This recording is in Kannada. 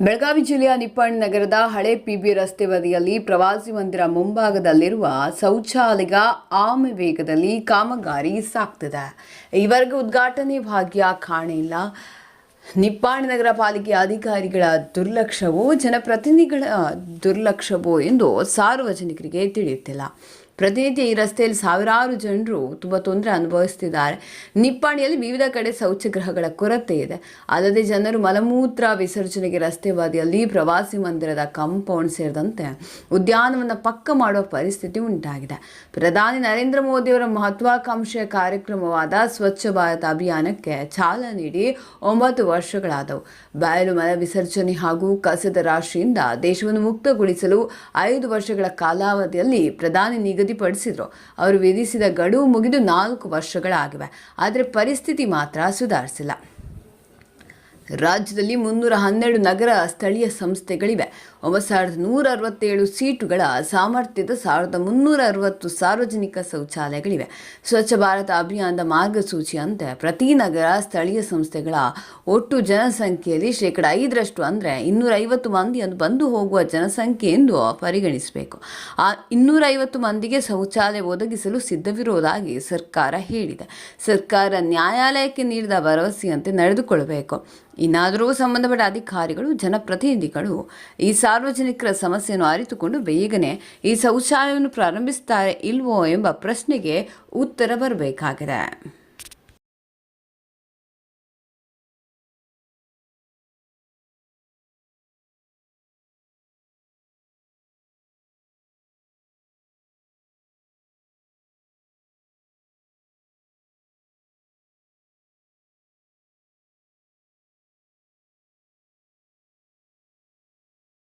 ಬೆಳಗಾವಿ ಜಿಲ್ಲೆಯ ನಿಪ್ಪಾಣಿ ನಗರದ ಹಳೆ ಪಿಬಿ ರಸ್ತೆ ಬದಿಯಲ್ಲಿ ಪ್ರವಾಸಿ ಮಂದಿರ ಮುಂಭಾಗದಲ್ಲಿರುವ ಶೌಚಾಲಯ ಆಮೆ ವೇಗದಲ್ಲಿ ಕಾಮಗಾರಿ ಸಾಗ್ತಿದೆ. ಈವರೆಗೆ ಉದ್ಘಾಟನೆ ಭಾಗ್ಯ ಕಾಣಿಲ್ಲ ನಿಪ್ಪಾಣಿ ನಗರ ಪಾಲಿಕೆ ಅಧಿಕಾರಿಗಳ ದುರ್ಲಕ್ಷ್ಯವೋ ಜನಪ್ರತಿನಿಧಿಗಳ ದುರ್ಲಕ್ಷ್ಯವೋ ಎಂದು ಸಾರ್ವಜನಿಕರಿಗೆ ತಿಳಿಯುತ್ತಿಲ್ಲ. ಪ್ರತಿನಿತ್ಯ ಈ ರಸ್ತೆಯಲ್ಲಿ ಸಾವಿರಾರು ಜನರು ತುಂಬ ತೊಂದರೆ ಅನುಭವಿಸ್ತಿದ್ದಾರೆ. ನಿಪ್ಪಾಣಿಯಲ್ಲಿ ವಿವಿಧ ಕಡೆ ಶೌಚಗೃಹಗಳ ಕೊರತೆ ಇದೆ. ಅಲ್ಲದೆ ಜನರು ಮಲಮೂತ್ರ ವಿಸರ್ಜನೆಗೆ ರಸ್ತೆ ಬದಿಯಲ್ಲಿ ಪ್ರವಾಸಿ ಮಂದಿರದ ಕಾಂಪೌಂಡ್ ಸೇರಿದಂತೆ ಉದ್ಯಾನವನ್ನು ಪಕ್ಕ ಮಾಡುವ ಪರಿಸ್ಥಿತಿ ಉಂಟಾಗಿದೆ. ಪ್ರಧಾನಿ ನರೇಂದ್ರ ಮೋದಿಯವರ ಮಹತ್ವಾಕಾಂಕ್ಷೆಯ ಕಾರ್ಯಕ್ರಮವಾದ ಸ್ವಚ್ಛ ಭಾರತ ಅಭಿಯಾನಕ್ಕೆ ಚಾಲನೆ ನೀಡಿ ಒಂಬತ್ತು ವರ್ಷಗಳಾದವು. ಬಯಲು ಮಲ ವಿಸರ್ಜನೆ ಹಾಗೂ ಕಸದ ರಾಶಿಯಿಂದ ದೇಶವನ್ನು ಮುಕ್ತಗೊಳಿಸಲು ಐದು ವರ್ಷಗಳ ಕಾಲಾವಧಿಯಲ್ಲಿ ಪ್ರಧಾನಿ ನಿಗದಿಪಡಿಸಿದ್ರು ಅವರು ವಿಧಿಸಿದ ಗಡುವು ಮುಗಿದು ನಾಲ್ಕು ವರ್ಷಗಳಾಗಿವೆ. ಆದರೆ ಪರಿಸ್ಥಿತಿ ಮಾತ್ರ ಸುಧಾರಿಸಿಲ್ಲ. ರಾಜ್ಯದಲ್ಲಿ ಮುನ್ನೂರ ಹನ್ನೆರಡು ನಗರ ಸ್ಥಳೀಯ ಸಂಸ್ಥೆಗಳಿವೆ. ಒಂಬತ್ತು ಸಾವಿರದ ನೂರ ಅರವತ್ತೇಳು ಸೀಟುಗಳ ಸಾಮರ್ಥ್ಯದ ಸಾವಿರದ ಮುನ್ನೂರ ಅರವತ್ತು ಸಾರ್ವಜನಿಕ ಶೌಚಾಲಯಗಳಿವೆ. ಸ್ವಚ್ಛ ಭಾರತ ಅಭಿಯಾನದ ಮಾರ್ಗಸೂಚಿಯಂತೆ ಪ್ರತಿ ನಗರ ಸ್ಥಳೀಯ ಸಂಸ್ಥೆಗಳ ಒಟ್ಟು ಜನಸಂಖ್ಯೆಯಲ್ಲಿ ಶೇಕಡ ಐದರಷ್ಟು ಅಂದರೆ ಇನ್ನೂರ ಐವತ್ತು ಮಂದಿಯನ್ನು ಬಂದು ಹೋಗುವ ಜನಸಂಖ್ಯೆ ಎಂದು ಪರಿಗಣಿಸಬೇಕು. ಆ ಇನ್ನೂರ ಐವತ್ತು ಮಂದಿಗೆ ಶೌಚಾಲಯ ಒದಗಿಸಲು ಸಿದ್ಧವಿರುವುದಾಗಿ ಸರ್ಕಾರ ಹೇಳಿದೆ. ಸರ್ಕಾರ ನ್ಯಾಯಾಲಯಕ್ಕೆ ನೀಡಿದ ಭರವಸೆಯಂತೆ ನಡೆದುಕೊಳ್ಳಬೇಕು. ಇನ್ನಾದರೂ ಸಂಬಂಧಪಟ್ಟ ಅಧಿಕಾರಿಗಳು, ಜನಪ್ರತಿನಿಧಿಗಳು ಈ ಸಾರ್ವಜನಿಕರ ಸಮಸ್ಯೆಯನ್ನು ಅರಿತುಕೊಂಡು ಬೇಗನೆ ಈ ಶೌಚಾಲಯವನ್ನು ಪ್ರಾರಂಭಿಸುತ್ತಾರೆ ಇಲ್ವೋ ಎಂಬ ಪ್ರಶ್ನೆಗೆ ಉತ್ತರ ಬರಬೇಕಾಗಿದೆ.